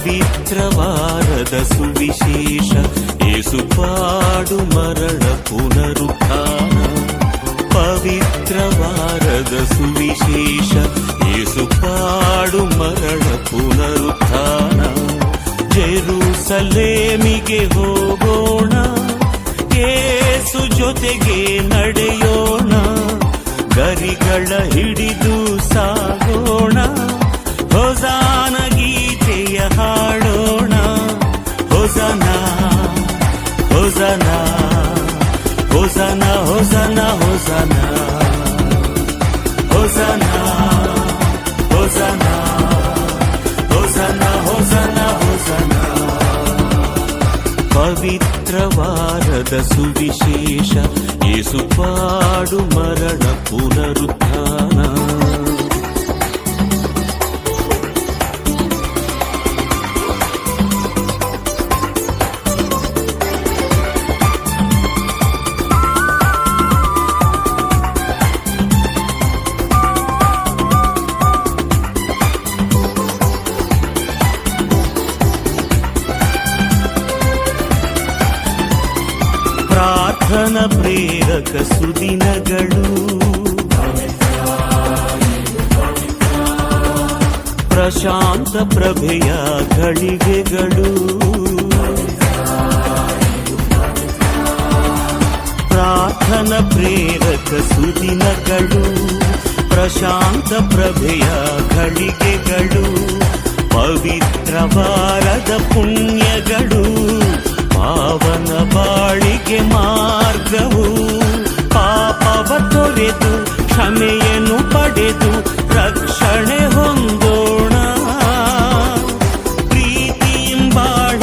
ಪವಿತ್ರವಾರದ ಸುವಿಶೇಷ. ಏಸುಪಾಡು ಮರಣ ಪುನರುತ್ಥಾನ. ಪವಿತ್ರವಾರದ ಸುವಿಶೇಷ. ಏಸುಪಾಡು ಮರಣ ಪುನರುತ್ಥಾನ. ಜೆರೂಸಲೇಮಿಗೆ ಹೋಗೋಣ. ಏಸು ಜೊತೆಗೆ ನಡೆಯೋಣ. ಗರಿಗಳ ಹಿಡಿದು హోజనా హోజనా హోజనా హోజనా హోజనా హోజనా హోజనా హోజనా హోజనా. పవిత్ర వారద సువిశేష ఏసుపాడు మరణ పునరుద్ధా ಪ್ರಾರ್ಥನ ಪ್ರೇರಕ ಸುದಿನಗಳು ಪ್ರಶಾಂತ ಪ್ರಭೆಯ ಗಳಿಗೆಗಳು ಪ್ರಾರ್ಥನ ಪ್ರೇರಕ ಸುದಿನಗಳು ಪ್ರಶಾಂತ ಪ್ರಭೆಯ ಗಳಿಗೆಗಳು ಪವಿತ್ರವಾರದ ಪುಣ್ಯಗಳು లేదు.